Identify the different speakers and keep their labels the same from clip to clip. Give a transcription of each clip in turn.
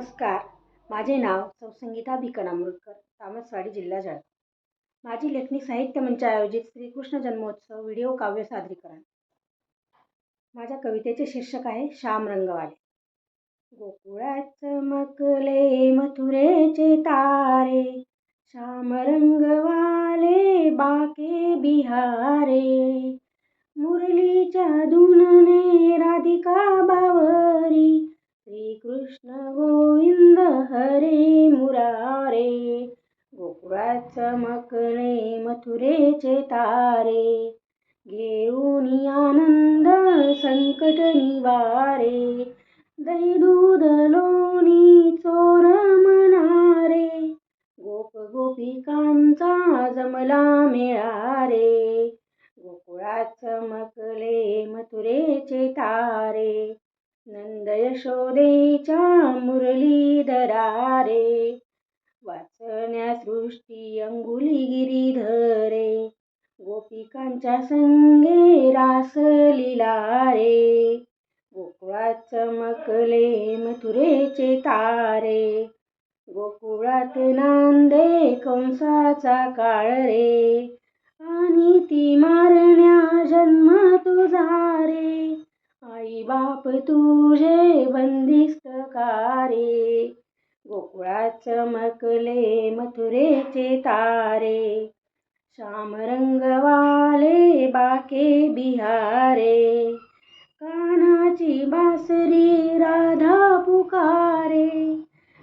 Speaker 1: नमस्कार. माझे नाव सौ संगीता भिकन अमृतकर तामसवाडी जिल्हा जळगाव माझी लेखनी साहित्य मंच आयोजित श्रीकृष्ण जन्मोत्सव व्हिडिओ काव्य सादरीकरण. माझ्या कवितेचे शीर्षक आहे श्याम रंगवाले. गोकुळात चमकले मथुरेचे तारे श्याम रंगवाले बाके बिहारे. मुरलीच्या धुनने राधिका बावरी श्रीकृष्ण गो हरे मुरारे गोकुळात चमकणे मथुरेचे तारे घेऊन आनंद संकट निवारे दही दूध लोणी चोर मनारे गोप गोपिकांचा जमला मिळारे गोकुळात चमकले मथुरेचे तारे नंद यशोदेच्या मुरलीधरा रे वाचण्या सृष्टी अंगुली गिरीधरे गोपिकांच्या संगे रास लीला रे गोकुळात चमकले मथुरेचे तारे गोकुळात नांदे कंसाचा काळ रे आणि ती मारण्या जन्म बाप तुझे बंदिस्त कारे गोकुळात चमकले मथुरेचे तारे. श्याम रंगवाले बाके बिहारे. कानाची बासरी राधा पुकारे.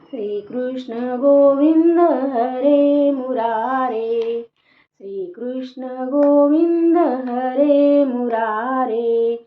Speaker 1: श्रीकृष्ण गोविंद हरे मुरारे. श्रीकृष्ण गोविंद हरे मुरारे.